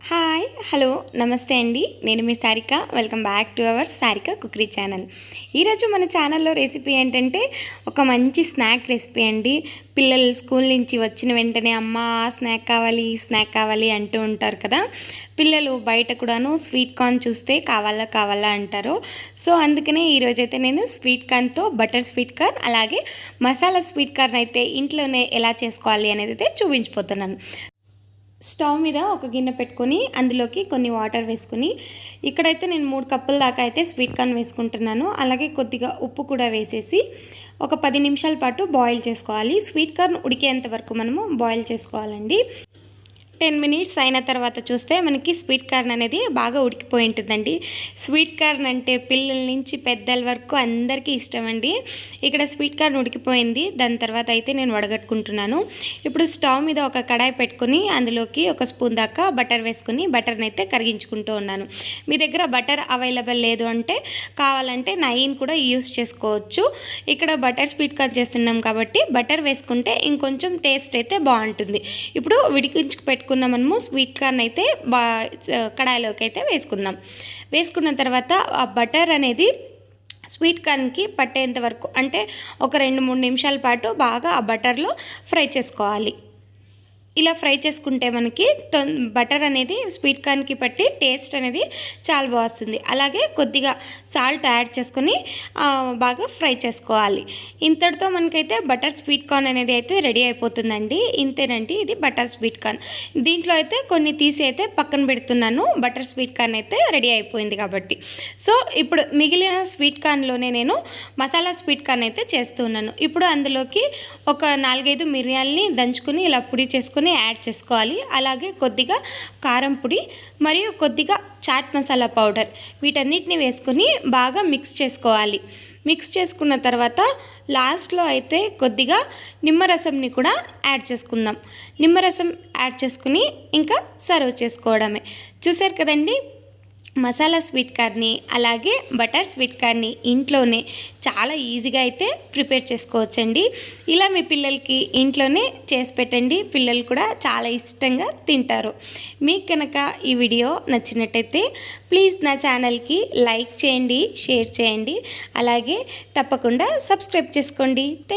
Hi hello నమస్తే అండి. నేను మీ Sarika. Welcome back to our Sarika cookery channel. ఈరోజు మన ఛానల్లో రెసిపీ ఏంటంటే ఒక మంచి స్నాక్ రెసిపీ అండి. పిల్లలు స్కూల్ నుంచి వచ్చిన వెంటనే అమ్మ స్నాక్ కావాలి స్నాక్ కావాలి అంటూ ఉంటారు కదా. పిల్లలు బయట కూడాను స్వీట్ కార్న్ చూస్తే కావాలా కావాలా అంటారు. సో అందుకనే ఈరోజైతే నేను స్వీట్ కార్న్తో బటర్ స్వీట్ కార్న్ అలాగే మసాలా స్వీట్ కార్న్ అయితే ఇంట్లోనే ఎలా చేసుకోవాలి అనేది అయితే చూపించిపోతున్నాను. స్టవ్ మీద ఒక గిన్నె పెట్టుకొని అందులోకి కొన్ని వాటర్ వేసుకుని ఇక్కడైతే నేను మూడు కప్పుల దాకా అయితే స్వీట్ కార్న్ వేసుకుంటున్నాను. అలాగే కొద్దిగా ఉప్పు కూడా వేసేసి ఒక పది నిమిషాల పాటు బాయిల్ చేసుకోవాలి. స్వీట్ కార్న్ ఉడికేంత వరకు మనము బాయిల్ చేసుకోవాలండి. టెన్ మినిట్స్ అయిన తర్వాత చూస్తే మనకి స్వీట్ కార్న్ అనేది బాగా ఉడికిపోయి ఉంటుందండి. స్వీట్ కార్న్ అంటే పిల్లల నుంచి పెద్దల వరకు అందరికీ ఇష్టం అండి. ఇక్కడ స్వీట్ కార్న్ ఉడికిపోయింది. దాని తర్వాత అయితే నేను వడగట్టుకుంటున్నాను. ఇప్పుడు స్టవ్ మీద ఒక కడాయి పెట్టుకొని అందులోకి ఒక స్పూన్ దాకా బటర్ వేసుకుని బటర్ని అయితే కరిగించుకుంటూ ఉన్నాను. మీ దగ్గర బటర్ అవైలబుల్ లేదు అంటే కావాలంటే నైన్ కూడా యూస్ చేసుకోవచ్చు. ఇక్కడ బటర్ స్వీట్ కార్న్ చేస్తున్నాం కాబట్టి బటర్ వేసుకుంటే ఇంకొంచెం టేస్ట్ అయితే బాగుంటుంది. ఇప్పుడు విడికించుకు పెట్టుకున్న మనము స్వీట్ కార్న్ అయితే బా కడాయిలోకి అయితే వేసుకుందాం. వేసుకున్న తర్వాత ఆ బటర్ అనేది స్వీట్ కార్న్కి పట్టేంత వరకు అంటే ఒక రెండు మూడు నిమిషాల పాటు బాగా ఆ బటర్లో ఫ్రై చేసుకోవాలి. ఇలా ఫ్రై చేసుకుంటే మనకి బటర్ అనేది స్వీట్ కార్న్కి పట్టి టేస్ట్ అనేది చాలా బాగా వస్తుంది. అలాగే కొద్దిగా సాల్ట్ యాడ్ చేసుకొని బాగా ఫ్రై చేసుకోవాలి. ఇంతటితో మనకైతే బటర్ స్వీట్ కార్న్ అనేది అయితే రెడీ అయిపోతుందండి. ఇంతేనండి ఇది బటర్ స్వీట్ కార్న్. దీంట్లో అయితే కొన్ని తీసి అయితే పక్కన పెడుతున్నాను. బటర్ స్వీట్ కార్న్ అయితే రెడీ అయిపోయింది కాబట్టి. సో ఇప్పుడు మిగిలిన స్వీట్ కార్న్లోనే నేను మసాలా స్వీట్ కార్న్ అయితే చేస్తున్నాను ఇప్పుడు అందులోకి ఒక నాలుగైదు మిరియాల్ని దంచుకుని ఇలా పొడి చేసుకుని యాడ్ చేసుకోవాలి. అలాగే కొద్దిగా కారం పొడి మరియు కొద్దిగా చాట్ మసాలా పౌడర్ వీటన్నిటిని వేసుకొని బాగా మిక్స్ చేసుకోవాలి. మిక్స్ చేసుకున్న తర్వాత లాస్ట్లో అయితే కొద్దిగా నిమ్మరసంని కూడా యాడ్ చేసుకుందాం. నిమ్మరసం యాడ్ చేసుకుని ఇంకా సర్వ్ చేసుకోవడమే. చూసారు కదండి? మసాలా స్వీట్ కార్ని అలాగే బటర్ స్వీట్ కార్ని ఇంట్లోనే చాలా ఈజీగా అయితే ప్రిపేర్ చేసుకోవచ్చండి. ఇలా మీ పిల్లలకి ఇంట్లోనే చేసి పెట్టండి. పిల్లలు కూడా చాలా ఇష్టంగా తింటారు. మీకు కనుక ఈ వీడియో నచ్చినట్టయితే ప్లీజ్ నా ఛానల్కి లైక్ చేయండి షేర్ చేయండి. అలాగే తప్పకుండా సబ్స్క్రైబ్ చేసుకోండి. థ్యాంక్